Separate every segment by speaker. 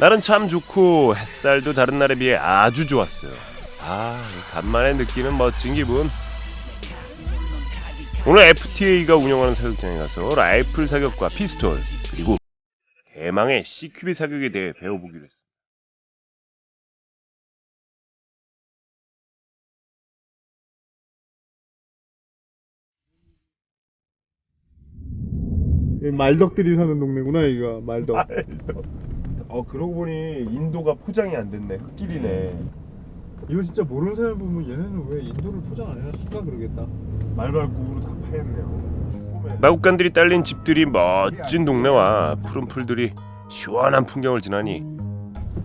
Speaker 1: 날은 참 좋고 햇살도 다른 날에 비해 아주 좋았어요. 아, 간만에 느끼는 멋진 기분. 오늘 FTA가 운영하는 사격장에 가서 라이플 사격과 피스톨 그리고 대망의 CQB 사격에 대해 배워보기로 했습니다.
Speaker 2: 이 말덕들이 사는 동네구나 이거 말덕.
Speaker 3: 어 그러고 보니 인도가 포장이 안 됐네 흙길이네
Speaker 2: 이거 진짜 모르는 사람 보면 얘네는 왜 인도를 포장 안 해놨을까 그러겠다.
Speaker 3: 말발굽으로 다 파였네요
Speaker 1: 마국간들이 딸린 집들이 멋진 동네와 푸른 풀들이 시원한 풍경을 지나니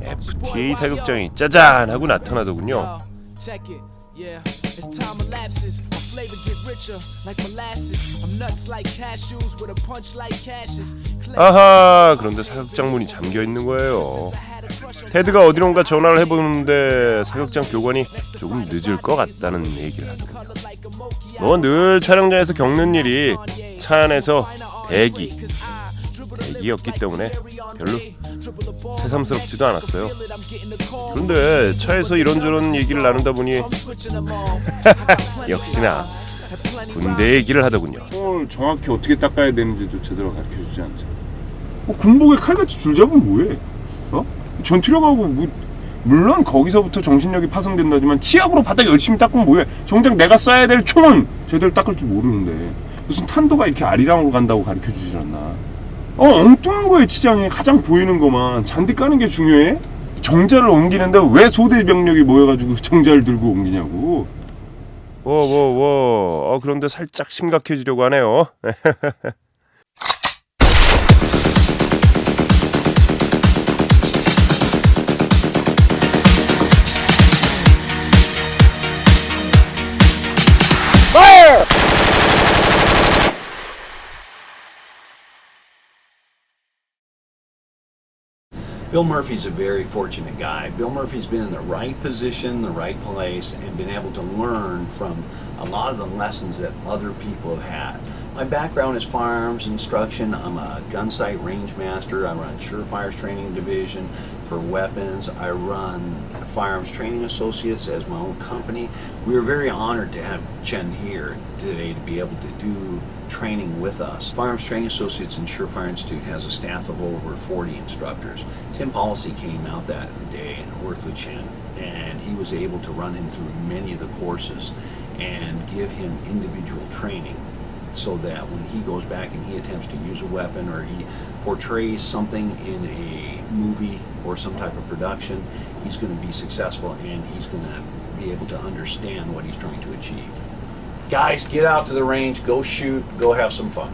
Speaker 1: FTA 사격장이 짜잔 하고 나타나더군요.
Speaker 4: Yo, check it. Yeah, as time elapses, my flavor get richer like molasses. I'm nuts like cashews with a punch like cashes.
Speaker 1: 아하 그런데 사격장 문이 잠겨 있는 거예요. 테드가 어디론가 전화를 해보는데 사격장 교관이 조금 늦을 것 같다는 얘기를 하더군요. 뭐늘 촬영장에서 겪는 일이 차 안에서 대기 대기였기 때문에 별로 새삼스럽지도 않았어요. 그런데 차에서 이런저런 얘기를 나누다 보니 역시나 군대 얘기를 하더군요.
Speaker 3: 을 정확히 어떻게 닦아야 되는지도 제대로 가르쳐 주지 않죠 뭐 군복에 칼같이 줄 잡으면 뭐해 어? 전투력 하고 뭐 물론 거기서부터 정신력이 파손된다지만 치약으로 바닥 열심히 닦으면 뭐해 정작 내가 쏴야 될 총은 제대로 닦을 줄 모르는데 무슨 탄도가 이렇게 아리랑으로 간다고 가르쳐주질 않나 어 엉뚱한 거에 치장에 가장 보이는 것만 잔디 까는 게 중요해? 정자를 옮기는데 왜 소대 병력이 모여가지고 정자를 들고 옮기냐고
Speaker 1: 워워워 어, 그런데 살짝 심각해지려고 하네요.
Speaker 5: Bill Murphy's a very fortunate guy. Bill Murphy's been in the right position, the right place, and been able to learn from a lot of the lessons that other people have had. My background is firearms instruction. I'm a gun sight range master. I run Surefires Training Division for weapons. I run Firearms Training Associates as my own company. We are very honored to have Chen here today to be able to do training with us. Firearms Training Associates and Surefire Institute has a staff of over 40 instructors. Tim Policy came out that day and worked with Chen, and he was able to run him through many of the courses and give him individual training so that when he goes back and he attempts to use a weapon or he portrays something in a movie or some type of production, he's going to be successful and he's going to be able to understand what he's trying to achieve. Guys, get out to the range, go shoot, go have some fun.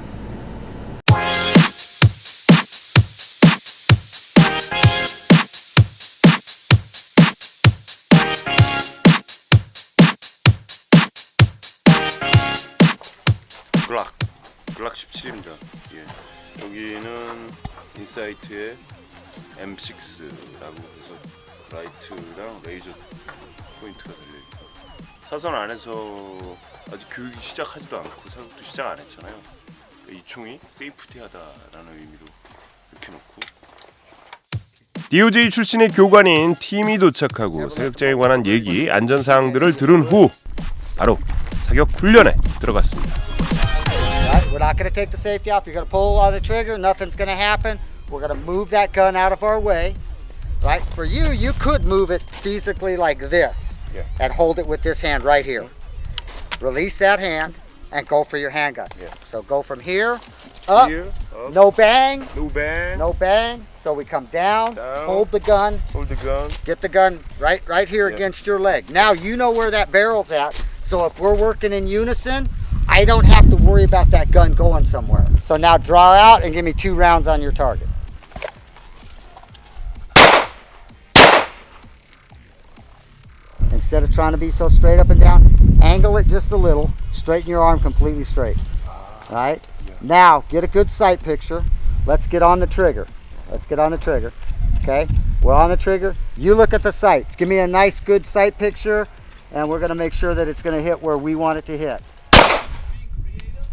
Speaker 1: 17입니다. 예. 여기는 인사이트의 M6라고 해서 라이트랑 레이저 포인트가 달려 있고 사선 안에서 아직 교육이 시작하지도 않고 사격도 시작 안 했잖아요. 이 총이 세이프티하다라는 의미로 이렇게 놓고 DOJ 출신의 교관인 팀이 도착하고 사격장에 관한 얘기, 안전 사항들을 들은 후 바로 사격 훈련에 들어갔습니다.
Speaker 6: Not going to take the safety off. You're going to pull on the trigger. Nothing's going to happen. We're going to move that gun out of our way. Right? For you, you could move it physically like this
Speaker 1: Yeah.
Speaker 6: and hold it with this hand right here. Release that hand and go for your handgun.
Speaker 1: Yeah.
Speaker 6: So go from here up.
Speaker 1: Here, up,
Speaker 6: No bang.
Speaker 1: no bang,
Speaker 6: No bang. So we come down,
Speaker 1: Down.
Speaker 6: hold the gun,
Speaker 1: hold the gun.
Speaker 6: get the gun right right here
Speaker 1: Yeah.
Speaker 6: against your leg. Now you know where that barrel's at. So if we're working in unison, I don't have to worry about that gun going somewhere. So now draw out and give me two rounds on your target. Instead of trying to be so straight up and down, angle it just a little, straighten your arm completely straight. All right? Now, get a good sight picture. Let's get on the trigger. Let's get on the trigger. Okay? We're on the trigger. You look at the sights. Give me a nice, good sight picture, and we're going to make sure that it's going to hit where we want it to hit.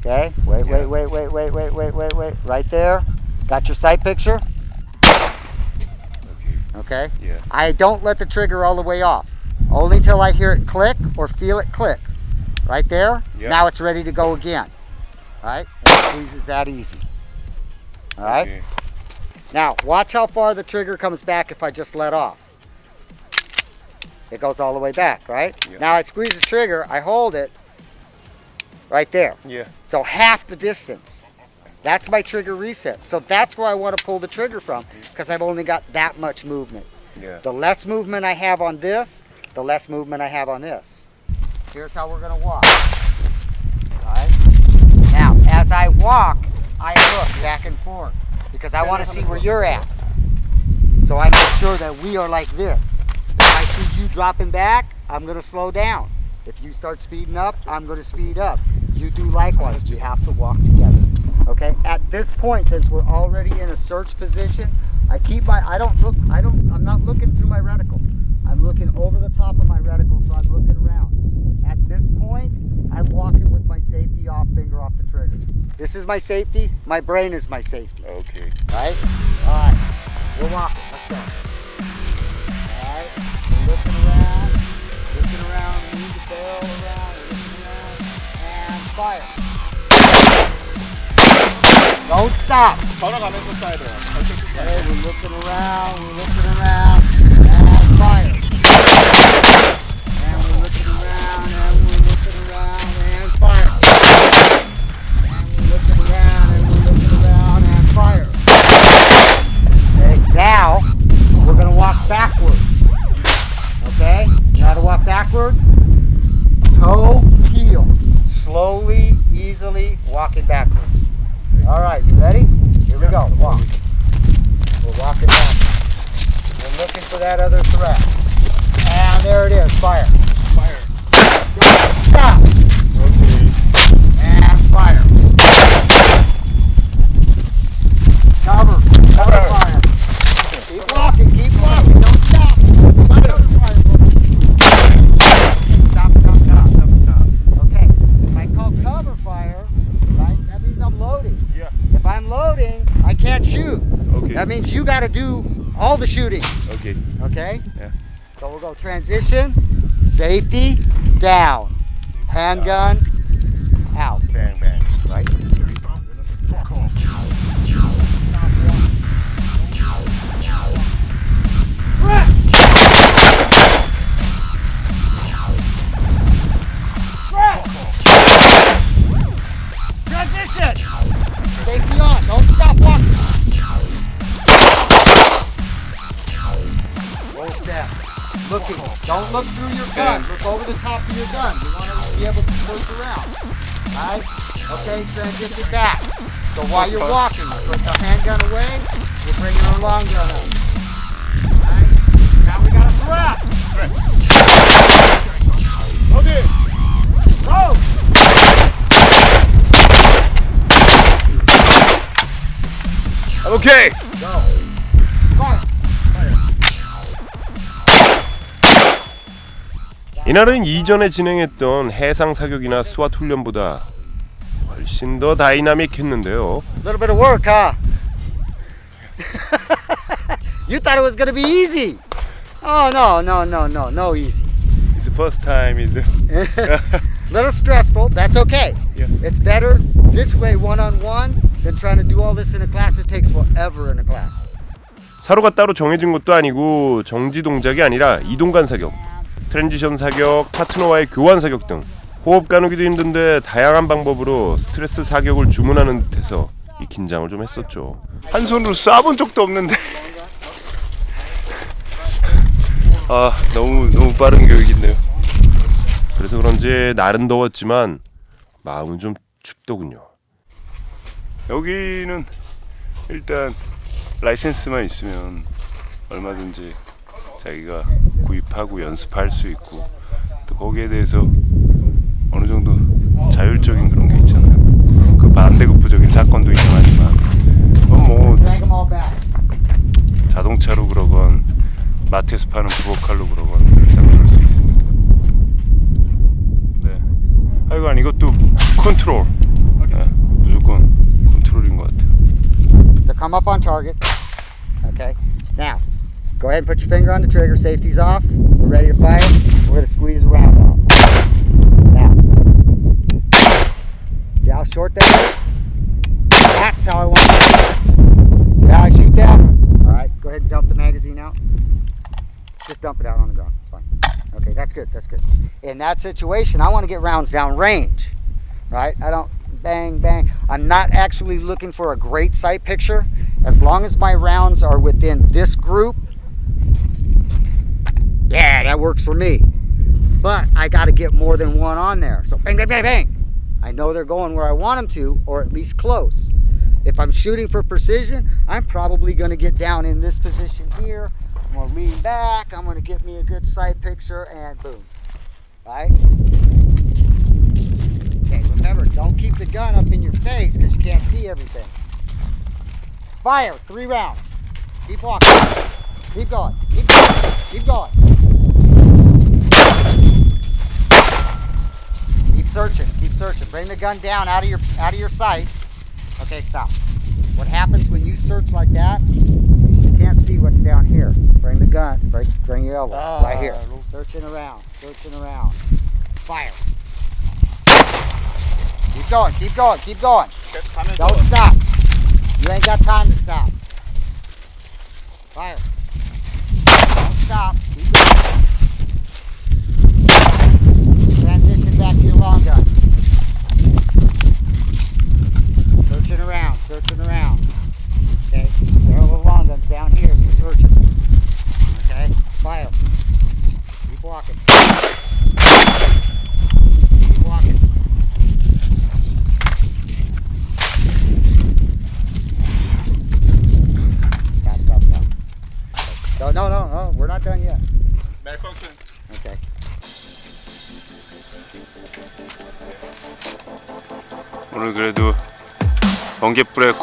Speaker 6: Okay, wait, yeah. wait, wait, wait, wait, wait, wait, wait, wait. Right there. Got your sight picture? Okay?
Speaker 7: Yeah.
Speaker 6: I don't let the trigger all the way off. Only till I hear it click or feel it click. Right there?
Speaker 7: Yep.
Speaker 6: Now it's ready to go again. All right? And it squeezes that easy. All right?
Speaker 7: Okay.
Speaker 6: Now, watch how far the trigger comes back if I just let off. It goes all the way back, right?
Speaker 7: Yep.
Speaker 6: Now I squeeze the trigger, I hold it, right there.
Speaker 7: Yeah.
Speaker 6: So half the distance. That's my trigger reset. So that's where I want to pull the trigger from because I've only got that much movement.
Speaker 7: Yeah.
Speaker 6: The less movement I have on this, the less movement I have on this. Here's how we're gonna walk. Alright? Now, as I walk, I look back and forth because I want to see where you're at. So I make sure that we are like this. If I see you dropping back, I'm gonna slow down. If you start speeding up, I'm gonna speed up. You do likewise. You have to walk together. Okay? At this point, since we're already in a search position, I keep my I don't look I don't I'm not looking through my reticle. I'm looking over the top of my reticle so I'm looking around. At this point, I'm walking with my safety off finger off the trigger. This is my safety, my brain is my safety.
Speaker 7: Okay.
Speaker 6: Right? Alright. We're walking. Let's go. Alright. We're looking around. Looking around. Move the barrel around. We're looking around And fire. Don't stop.
Speaker 1: 걸어가면서 쏴야 돼요.
Speaker 6: Okay, we're looking around, we're looking around, That means you got to do all the shooting.
Speaker 7: Okay.
Speaker 6: Okay?
Speaker 7: Yeah.
Speaker 6: So we'll go transition, safety, down, handgun, look through your gun. Look over the top of your gun. You want to be able to work around. Alright? Okay, transition back. So while you're walking, you put the handgun away, you bring your long gun up. Alright? Now we got a threat. Go!
Speaker 7: Okay.
Speaker 6: Go.
Speaker 1: 이날은 이전에 진행했던 해상 사격이나 스왓 훈련보다 훨씬 더 다이나믹했는데요.
Speaker 6: little bit of work, huh? you thought it was gonna be easy. Oh no, no, no, no, no easy.
Speaker 7: It's the first time is
Speaker 6: little stressful. That's okay.
Speaker 7: Yeah.
Speaker 6: It's better this way, one on one, than trying to do all this in a class. It takes forever in a class.
Speaker 1: 사로가 따로 정해진 것도 아니고 정지 동작이 아니라 이동간 사격, 트랜지션 사격, 파트너와의 교환 사격 등 호흡 가누기도 힘든데 다양한 방법으로 스트레스 사격을 주문하는 듯해서 이 긴장을 좀 했었죠.
Speaker 7: 한 손으로 쏴본 적도 없는데. 아 너무 너무 빠른 교육인데요.
Speaker 1: 그래서 그런지 날은 더웠지만 마음은 좀 춥더군요.
Speaker 7: 여기는 일단 라이센스만 있으면 얼마든지 자기가 구입하고 연습할 수 있고 또 거기에 대해서 어느 정도 자율적인 그런 게 있잖아요. 그 반대급부적인 사건도 있긴 하지만 뭐. 자동차로 그러건 마트에서 파는 부엌칼로 그러건 늘상 그럴 수 있습니다. 네. 하여간 이것도 컨트롤. 네, 무조건 컨트롤인 것 같아요.
Speaker 6: So come up on target. Okay. Now, Go ahead and put your finger on the trigger. Safety's off. We're ready to fire. We're going to squeeze the round. Now. See how short that is? That's how I want it. See how I shoot that? All right. Go ahead and dump the magazine out. Just dump it out on the ground. Fine. Okay, that's good. That's good. In that situation, I want to get rounds down range. Right? I don't bang, bang. I'm not actually looking for a great sight picture. As long as my rounds are within this group, yeah, that works for me. But I got to get more than one on there. So bang, bang, bang, bang. I know they're going where I want them to, or at least close. If I'm shooting for precision, I'm probably going to get down in this position here. I'm going to lean back. I'm going to get me a good sight picture, and boom. Right? Okay, remember, don't keep the gun up in your face because you can't see everything. Fire, three rounds. Keep walking. Keep going. Keep going. Keep going. Searching. Keep searching. Bring the gun down out of your out of your sight. Okay, stop. What happens when you search like that? You can't see what's down here. Bring the gun. Bring, bring your elbow right here. Searching around. Searching around. Fire. Keep going. Keep going. Keep going. Don't stop. You ain't got time to stop. Fire.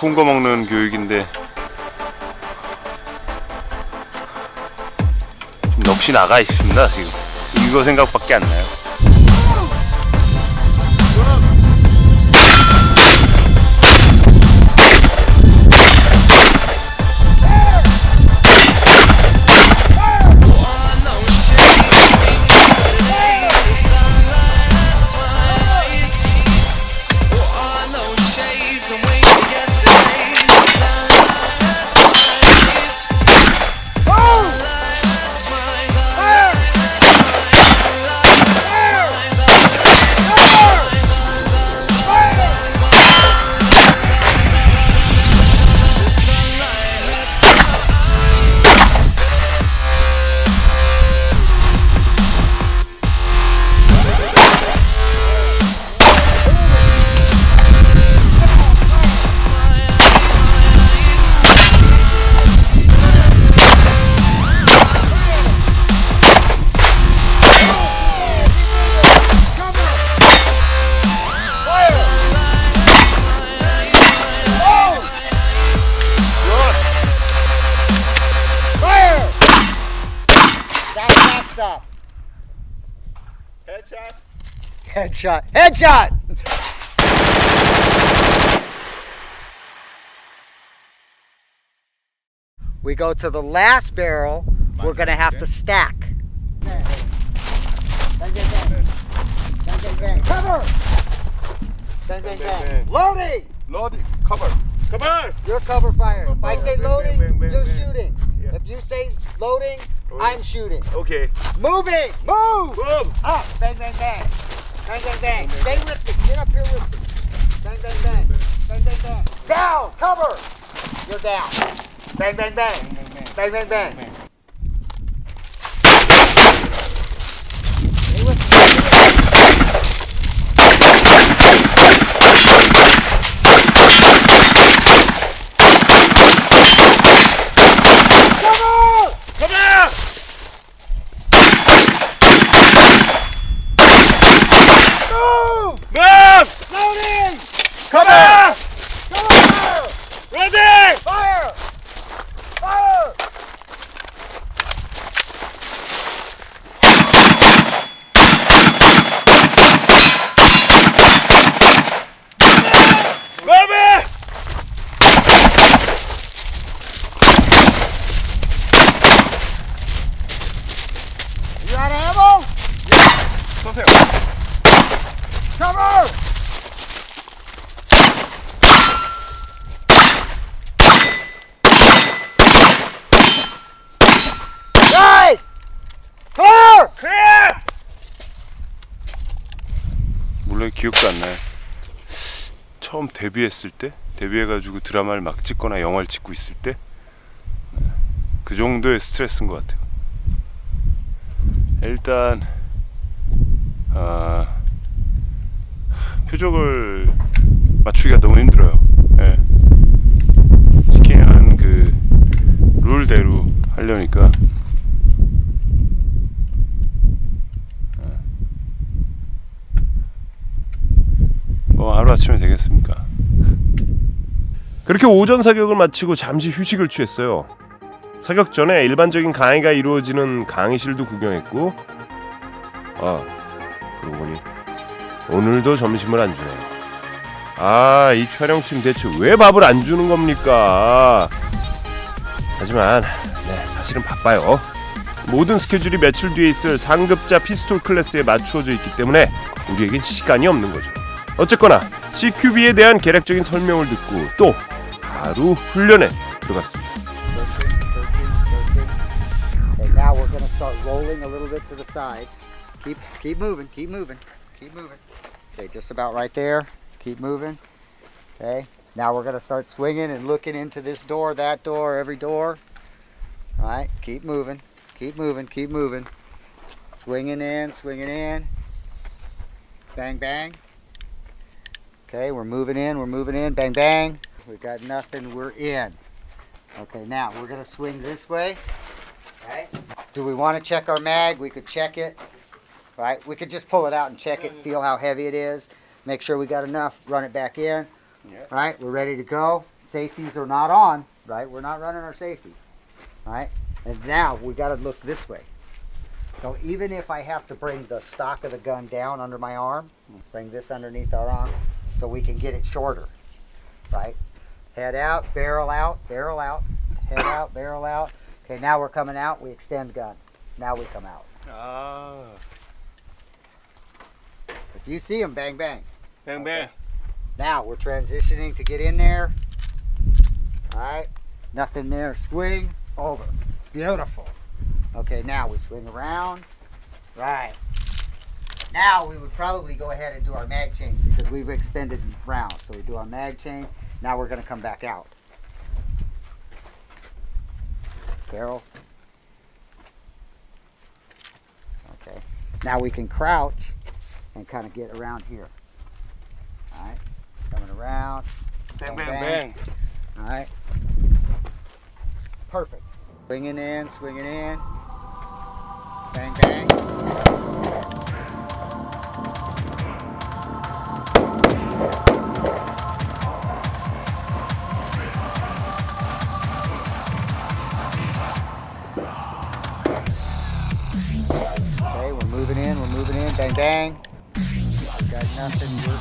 Speaker 1: 콩거 먹는 교육인데. 좀 넋이 나가 있습니다 지금. 이거 생각밖에 안 나요
Speaker 6: Headshot. Headshot! We go to the last barrel. We're going to have to stack. Bang bang bang. Cover! Bang, bang, bang. Loading!
Speaker 3: Loading. Cover. Cover!
Speaker 6: You're cover fire. If I say loading, you're shooting. If you say loading, I'm shooting.
Speaker 3: Okay.
Speaker 6: Moving! Move!
Speaker 3: Move!
Speaker 6: Up! Bang, bang, bang. Bang, bang, bang. Stay with me. Get up here with me. Bang, bang, bang. Bang, bang, bang. Down! Cover! You're down. Bang, bang, bang. Bang, bang, bang. Stay
Speaker 7: 데뷔했을 때, 데뷔해가지고 드라마를 막 찍거나 영화를 찍고 있을 때, 그 정도의 스트레스인 것 같아요. 일단 아, 표적을 맞추기가 너무 힘들어요. 예. 시키는 그 룰대로 하려니까 뭐 하루 아침에 되겠습니까?
Speaker 1: 그렇게 오전 사격을 마치고 잠시 휴식을 취했어요. 사격 전에 일반적인 강의가 이루어지는 강의실도 구경했고, 아 그러고 보니 오늘도 점심을 안 주네요. 아, 이 촬영팀 대체 왜 밥을 안 주는 겁니까? 하지만 네, 사실은 바빠요. 모든 스케줄이 며칠 뒤에 있을 상급자 피스톨 클래스에 맞추어져 있기 때문에 우리에겐 시간이 없는 거죠. 어쨌거나 CQB에 대한 개략적인 설명을 듣고 또 바로 훈련에 들어갔습니다.
Speaker 6: Okay, now we're gonna start rolling a little bit to the side. Keep keep moving, keep moving, keep moving. Okay, just about right there. Keep moving. Okay. Now we're gonna start swinging and looking into this door, that door, every door. All right. Keep moving, keep moving, keep moving. Swinging in, swinging in. Bang, bang. Okay, we're moving in, we're moving in. Bang, bang. We got nothing. We're in. Okay, now we're gonna swing this way. Right? Do we want to check our mag? We could check it. Right? We could just pull it out and check it, feel how heavy it is, make sure we got enough, run it back in.
Speaker 7: Yeah.
Speaker 6: Right? We're ready to go. Safeties are not on, right? We're not running our safety. Right? And now we got to look this way. So even if I have to bring the stock of the gun down under my arm, bring this underneath our arm so we can get it shorter. Right? Head out, barrel out, barrel out, head out, barrel out. Okay, now we're coming out. We extend gun. Now we come out.
Speaker 7: Ah.
Speaker 6: If you see them, bang, bang.
Speaker 7: Bang, okay. bang.
Speaker 6: Now we're transitioning to get in there. All right, nothing there. Swing over. Beautiful. Okay, now we swing around. Right. Now we would probably go ahead and do our mag change because we've expended rounds. So we do our mag change. Now we're going to come back out. Barrel. Okay. Now we can crouch and kind of get around here. All right. Coming around.
Speaker 7: Bang, bang, bang. bang.
Speaker 6: All right. Perfect. Swinging in, swinging in. Bang, bang.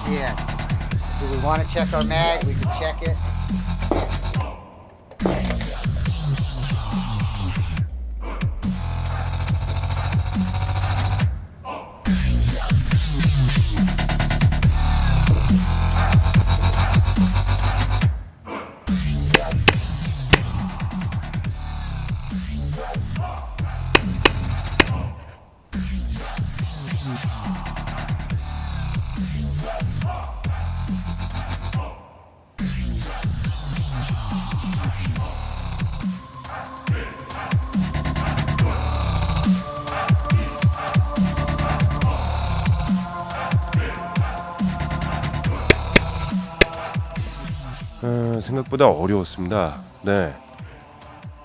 Speaker 6: In. Do we want to check our mag? We can check it.
Speaker 1: 어, 생각보다 어려웠습니다. 네.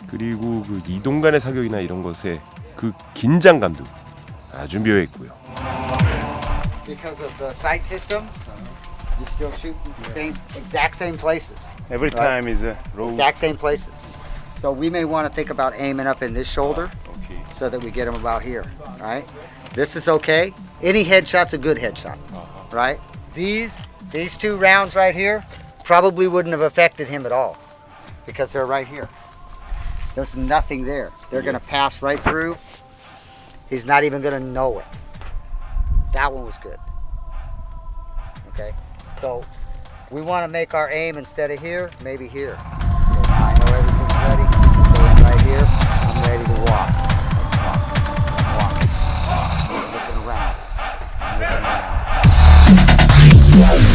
Speaker 1: 그리고 그 이동 간의 사격이나 이런 것에 그 긴장감도 아주 묘했고요.
Speaker 6: because of the sight system, you're still shooting yeah. same exact same places.
Speaker 7: Every
Speaker 6: right?
Speaker 7: time is a.
Speaker 6: Exact same places. So we may want to think about aiming up in this shoulder,
Speaker 7: okay.
Speaker 6: so that we get them about here, right? This is okay. Any headshot's a good headshot, uh-huh. right? These these two rounds right here probably wouldn't have affected him at all because they're right here. There's nothing there. They're yeah. going to pass right through. He's not even going to know it. That one was good. Okay, so we want to make our aim instead of here, maybe here. I know everything's ready. Stay right here. I'm ready to walk. Walk. Walk. Looking around. Looking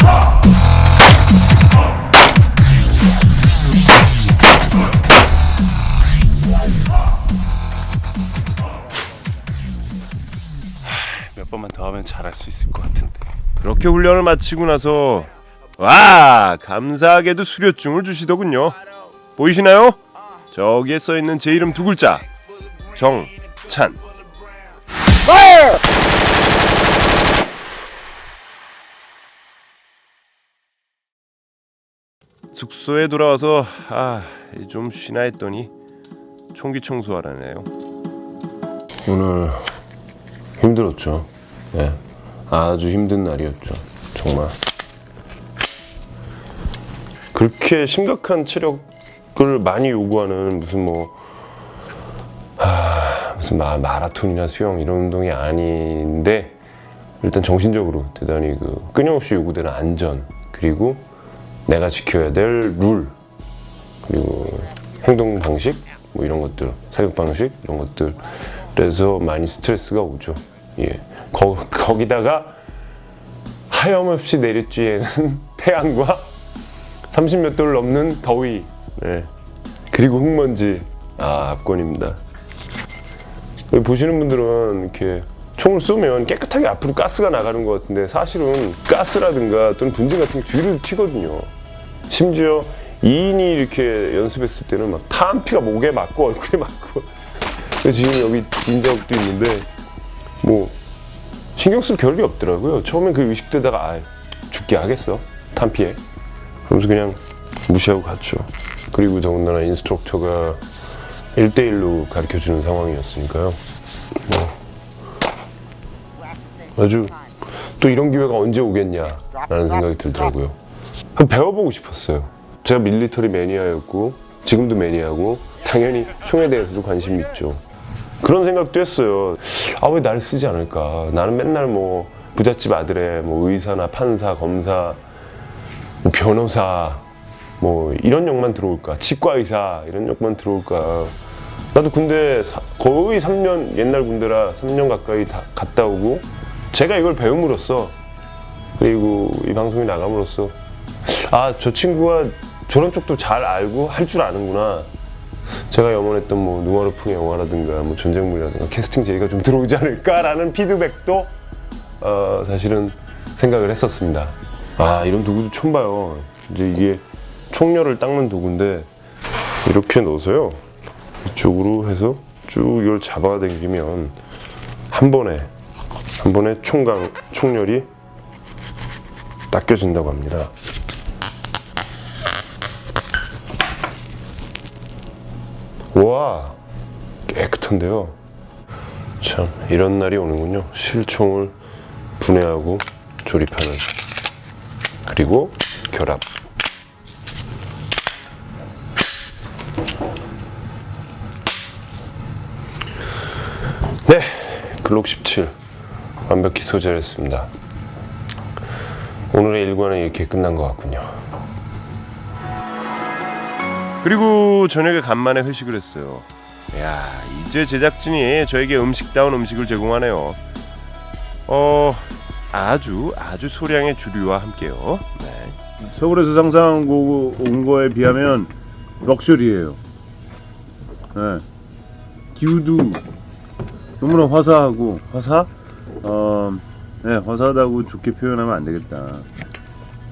Speaker 6: around.
Speaker 1: 번만 더 하면 잘할 수 있을 것 같은데. 그렇게 훈련을 마치고 나서 와 감사하게도 수료증을 주시더군요. 보이시나요? 저기에 써 있는 제 이름 두 글자 정찬. 숙소에 돌아와서 아좀 쉬나 했더니 총기 청소하라네요. 오늘 힘들었죠. 네. 아주 힘든 날이었죠. 정말. 그렇게 심각한 체력을 많이 요구하는 무슨 뭐 하, 무슨 마, 마라톤이나 수영 이런 운동이 아닌데 일단 정신적으로 대단히 그 끊임없이 요구되는 안전 그리고 내가 지켜야 될 룰 그리고 행동 방식 뭐 이런 것들 사격 방식 이런 것들에서 많이 스트레스가 오죠. 예. 거, 거기다가 하염없이 내리쬐는 태양과 30몇 도를 넘는 더위 네. 그리고 흙먼지 아 압권입니다 보시는 분들은 이렇게 총을 쏘면 깨끗하게 앞으로 가스가 나가는 것 같은데 사실은 가스라든가 또는 분진 같은 게 뒤로 튀거든요 심지어 2인이 이렇게 연습했을 때는 막 타한피가 목에 맞고 얼굴에 맞고 지금 여기 인자국도 있는데 뭐 신경 쓸 겨를이 없더라고요. 처음엔 그 의식되다가 아 죽게 하겠어 탄피해. 그러면서 그냥 무시하고 갔죠. 그리고 더군다나 인스트럭터가 1대1로 가르쳐 주는 상황이었으니까요. 뭐 아주 또 이런 기회가 언제 오겠냐라는 생각이 들더라고요. 배워보고 싶었어요. 제가 밀리터리 매니아였고 지금도 매니아고 당연히 총에 대해서도 관심이 있죠. 그런 생각도 했어요. 아 왜 날 쓰지 않을까? 나는 맨날 뭐 부잣집 아들의 뭐 의사나 판사, 검사, 뭐 변호사 뭐 이런 역만 들어올까? 치과 의사 이런 역만 들어올까? 나도 군대 사- 거의 3년 옛날 군대라 3년 가까이 다 갔다 오고 제가 이걸 배움으로써 그리고 이 방송이 나감으로써 아 저 친구가 저런 쪽도 잘 알고 할 줄 아는구나. 제가 염원했던 뭐 누아르풍의 영화라든가 뭐 전쟁물이라든가 캐스팅 제의가 좀 들어오지 않을까라는 피드백도 어, 사실은 생각을 했었습니다. 아 이런 도구도 처음 봐요. 이제 이게 총열을 닦는 도구인데 이렇게 넣어서요 이쪽으로 해서 쭉 이걸 잡아당기면 한 번에 한 번에 총강 총열이 닦여진다고 합니다. 와 깨끗한데요. 참 이런 날이 오는군요. 실총을 분해하고 조립하는 그리고 결합. 네, 글록 17 완벽히 소절했습니다. 오늘의 일과는 이렇게 끝난 것 같군요. 그리고 저녁에 간만에 회식을 했어요. 야, 이제 제작진이 저에게 음식다운 음식을 제공하네요. 어, 아주 아주 소량의 주류와 함께요. 네.
Speaker 3: 서울에서 상상한 거, 온 거에 비하면 럭셔리예요. 네. 기후도 너무나 화사하고 화사? 어, 네, 화사하다고 좋게 표현하면 안 되겠다.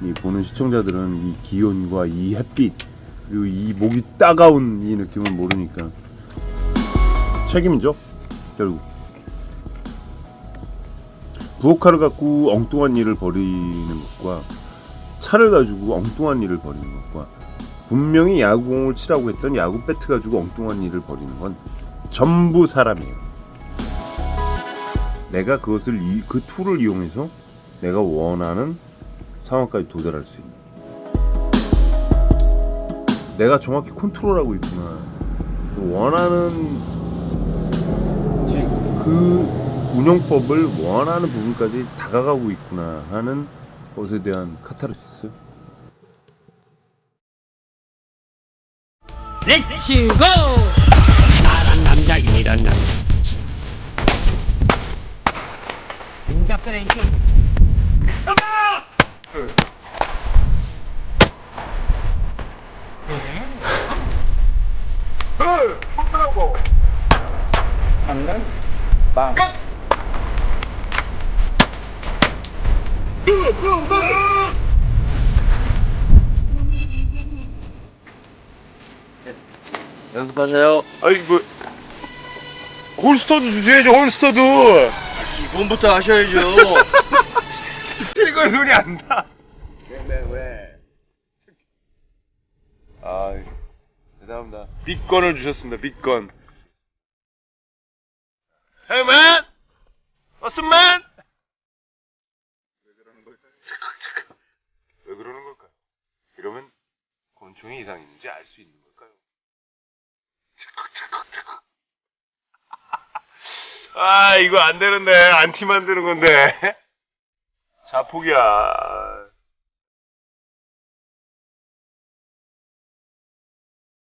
Speaker 3: 이 보는 시청자들은 이 기온과 이 햇빛 그리고 이 목이 따가운 이 느낌을 모르니까 책임이죠 결국 부엌칼을 갖고 엉뚱한 일을 벌이는 것과 차를 가지고 엉뚱한 일을 벌이는 것과 분명히 야구공을 치라고 했던 야구 배트 가지고 엉뚱한 일을 벌이는 건 전부 사람이에요. 내가 그것을 이, 그 툴을 이용해서 내가 원하는 상황까지 도달할 수 있는. 내가 정확히 컨트롤하고 있구나. 원하는 지- 그 운영법을 원하는 부분까지 다가가고 있구나 하는 것에 대한 카타르시스.
Speaker 8: 렛츠 고! 나란 남자 이런 남자 그랭킹
Speaker 9: 연습하세요.
Speaker 7: 아이고 홀스터도 주셔야죠 홀스터도
Speaker 9: 기본부터 하셔야죠.
Speaker 7: 이거 소리 안나 왜 왜? 아 대단합니다 빅건을 주셨습니다 빅건 Hey man! What's up man? 왜 그러는 걸까? 잠깐 잠깐 왜 그러는 걸까? 이러면 곤충이 이상 있는지 알 수 있는 걸까요? 잠깐 잠깐 잠깐 아 이거 안 되는데 안티 만드는 건데 자폭이야